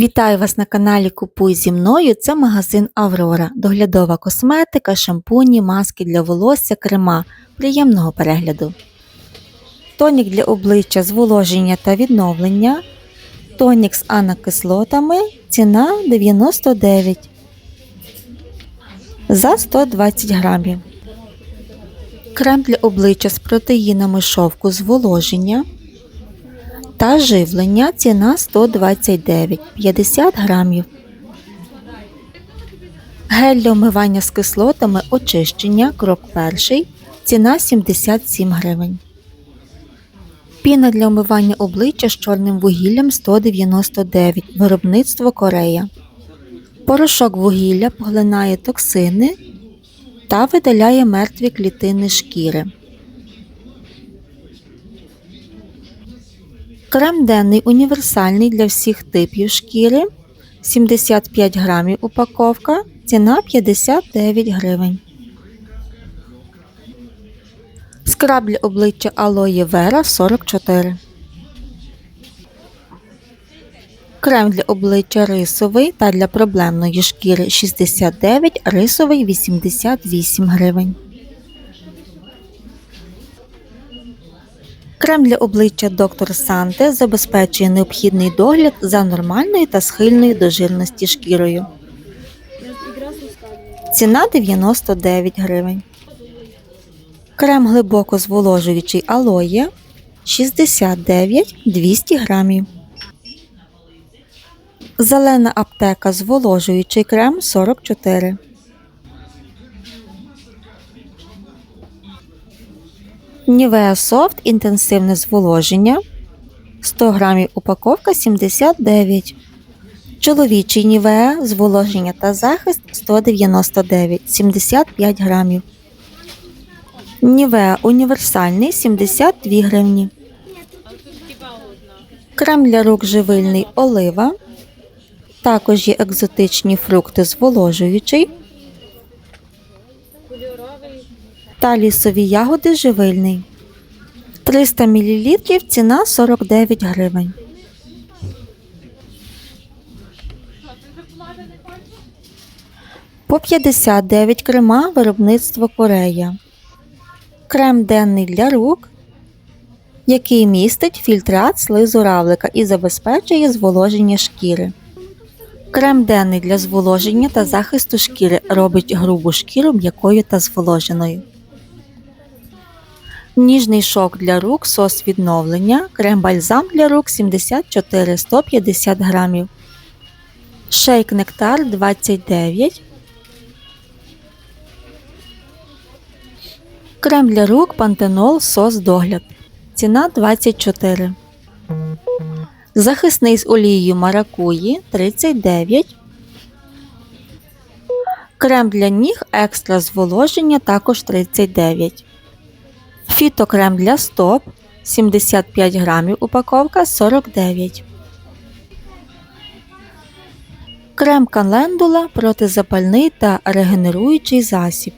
Вітаю вас на каналі Купуй зі мною. Це магазин Аврора, доглядова косметика, шампуні, маски для волосся, крема. Приємного перегляду. Тонік для обличчя зволоження та відновлення. Тонік з анакислотами. Ціна 99 за 120 грамів. Крем для обличчя з протеїнами шовку зволоження та живлення ціна 129 50 грамів. Гель для вмивання з кислотами очищення крок перший ціна 77 гривень. Піна для вмивання обличчя з чорним вугіллям 199 виробництво Корея. Порошок вугілля поглинає токсини та видаляє мертві клітини шкіри. Крем денний універсальний для всіх типів шкіри 75 грамів упаковка, ціна 59 гривень. Скраб для обличчя Aloe Vera 44. Крем для обличчя рисовий та для проблемної шкіри 69, рисовий 88 гривень. Крем для обличчя Доктор Санте забезпечує необхідний догляд за нормальною та схильною до жирності шкірою. Ціна 99 гривень. Крем глибоко зволожуючий алоє 69 200 грамів. Зелена аптека зволожуючий крем 44. Нівеа Софт інтенсивне зволоження 100 грамів упаковка 79. Чоловічий Нівеа зволоження та захист 199 75 грамів. Нівеа універсальний 72 гривні. Крем для рук живильний олива. Також є екзотичні фрукти зволожуючий та лісові ягоди живильний. 300 мл ціна 49 гривень. По 59 крема виробництво Корея. Крем денний для рук, який містить фільтрат слизу равлика і забезпечує зволоження шкіри. Крем денний для зволоження та захисту шкіри робить грубу шкіру м'якою та зволоженою. Ніжний шок для рук, сос відновлення, крем-бальзам для рук 74 150 грамів. Шейк нектар 29. Крем для рук пантенол сос догляд. Ціна 24. Захисний з олією маракуї 39. Крем для ніг екстра зволоження також 39. Фітокрем для стоп 75 грамів упаковка 49. Крем календула протизапальний та регенеруючий засіб.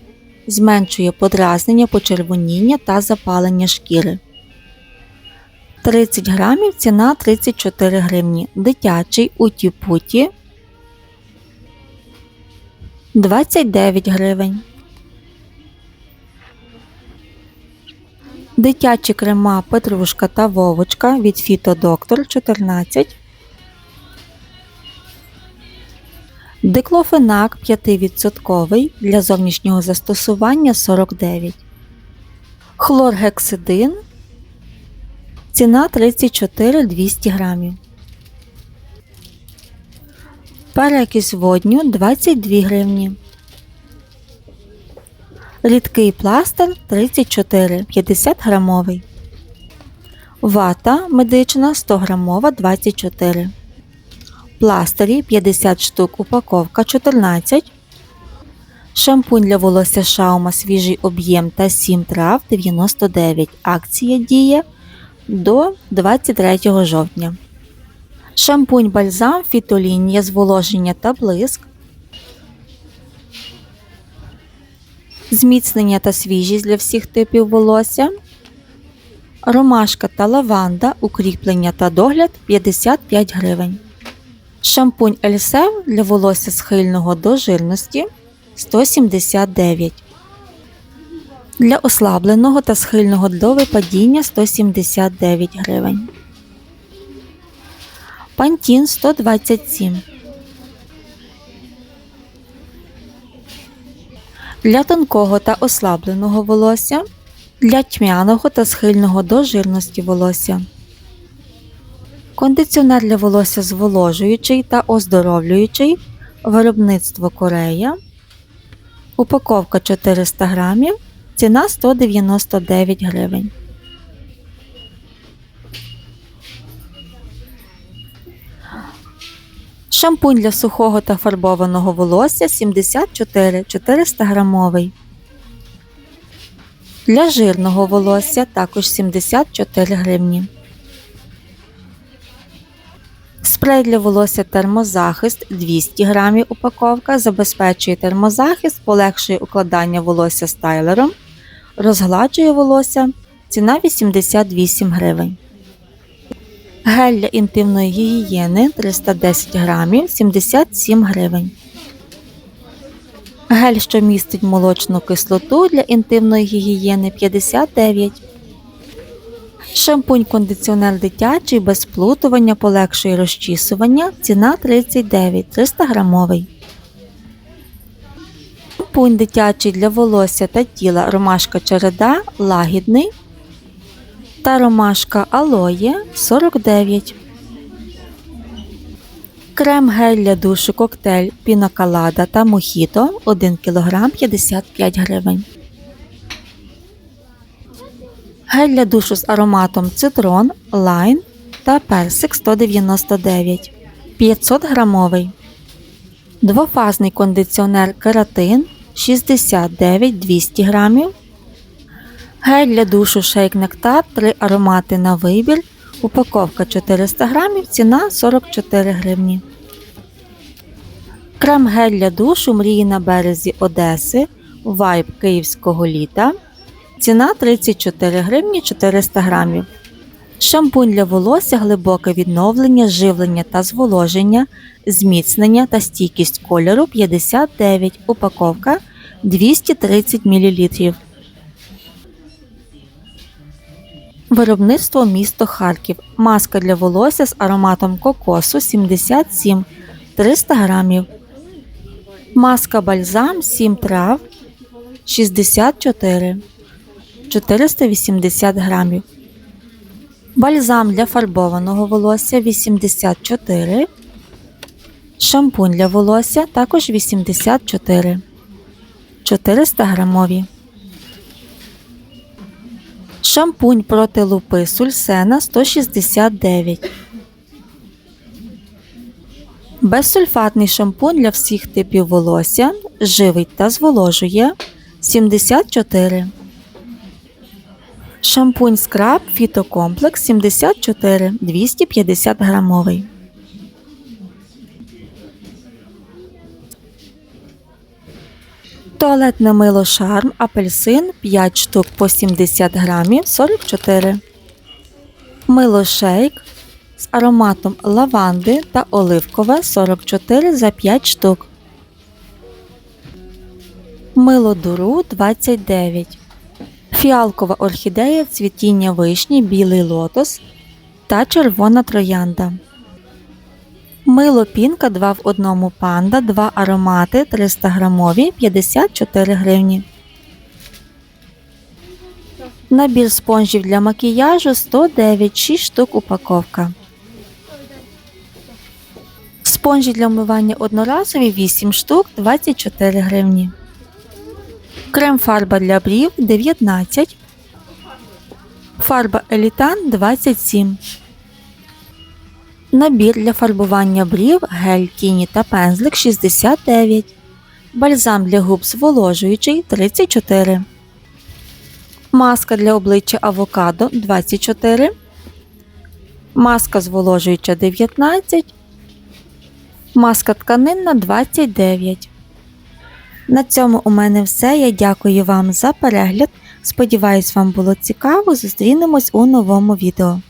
Зменшує подразнення, почервоніння та запалення шкіри. 30 грамів ціна 34 гривні. Дитячий уті-путі 29 гривень. Дитячі крема Петрушка та Вовочка від Фітодоктор 14. Диклофенак 5% для зовнішнього застосування 49. Хлоргексидин. Ціна 34 200 грамів. Перекись водню 22 гривні. Рідкий пластир 34 50 грамовий. Вата медична 100 грамова 24. Пластирі 50 штук упаковка 14. Шампунь для волосся Шаума свіжий об'єм та 7 трав 99. Акція діє до 23 жовтня. Шампунь бальзам фітолінія зволоження та блиск. Зміцнення та свіжість для всіх типів волосся. Ромашка та лаванда, укріплення та догляд 55 гривень. Шампунь Ельсев для волосся схильного до жирності 179. Для ослабленого та схильного до випадіння 179 гривень. Пантін 127. Для тонкого та ослабленого волосся. Для тьмяного та схильного до жирності волосся. Кондиціонер для волосся зволожуючий та оздоровлюючий. Виробництво Корея. Упаковка 400 грамів. Ціна 199 гривень. Шампунь для сухого та фарбованого волосся 74 400 грамовий. Для жирного волосся також 74 гривні. Спрей для волосся термозахист 200 грамів упаковка забезпечує термозахист, полегшує укладання волосся стайлером, розгладжує волосся. Ціна 88 гривень. Гель для інтимної гігієни 310 грамів 77 гривень. Гель, що містить молочну кислоту для інтимної гігієни 59 Шампунь кондиціонер дитячий без сплутування полегшує розчісування. Ціна 39 300 грамовий. Шампунь дитячий для волосся та тіла ромашка череда лагідний та ромашка алоє 49. Крем гель для душу коктейль пінакалада та мохіто 1 кг 55 гривень. Гель для душу з ароматом цитрон, лайн та персик 199 500 грамовий. Двофазний кондиціонер кератин 69 200 грамів. Гель для душу шейк нектар 3 аромати на вибір. Упаковка 400 грамів, ціна 44 гривні. Крем гель для душу мрії на березі Одеси. Вайб київського літа. Ціна 34 гривні 400 грамів. Шампунь для волосся, глибоке відновлення, живлення та зволоження, зміцнення та стійкість кольору 59. Упаковка 230 мл. Виробництво місто Харків. Маска для волосся з ароматом кокосу 77 300 грамів. Маска бальзам 7 трав 64 480 грамів. Бальзам для фарбованого волосся 84. Шампунь для волосся також 84 400 грамові. Шампунь проти лупи сульсена 169. Безсульфатний шампунь для всіх типів волосся. Живить та зволожує 74. Шампунь скраб фітокомплекс 74 250 грамовий. Туалетне мило шарм апельсин 5 штук по 70 грамів 44. Мило шейк з ароматом лаванди та оливкове 44 за 5 штук. Мило дуру 29. Фіалкова орхідея цвітіння вишні, білий лотос та червона троянда. Мило пінка 2 в 1 панда, 2 аромати 300 грамові 54 гривні. Набір спонжів для макіяжу 109 6 штук упаковка. Спонжі для вмивання одноразові 8 штук 24 гривні. Крем фарба для брів 19. Фарба Елітан 27. Набір для фарбування брів, гель тіні та пензлик 69. Бальзам для губ зволожуючий 34. Маска для обличчя авокадо 24. Маска зволожуюча 19. Маска тканинна 29. На цьому у мене все. Я дякую вам за перегляд. Сподіваюсь, вам було цікаво. Зустрінемось у новому відео.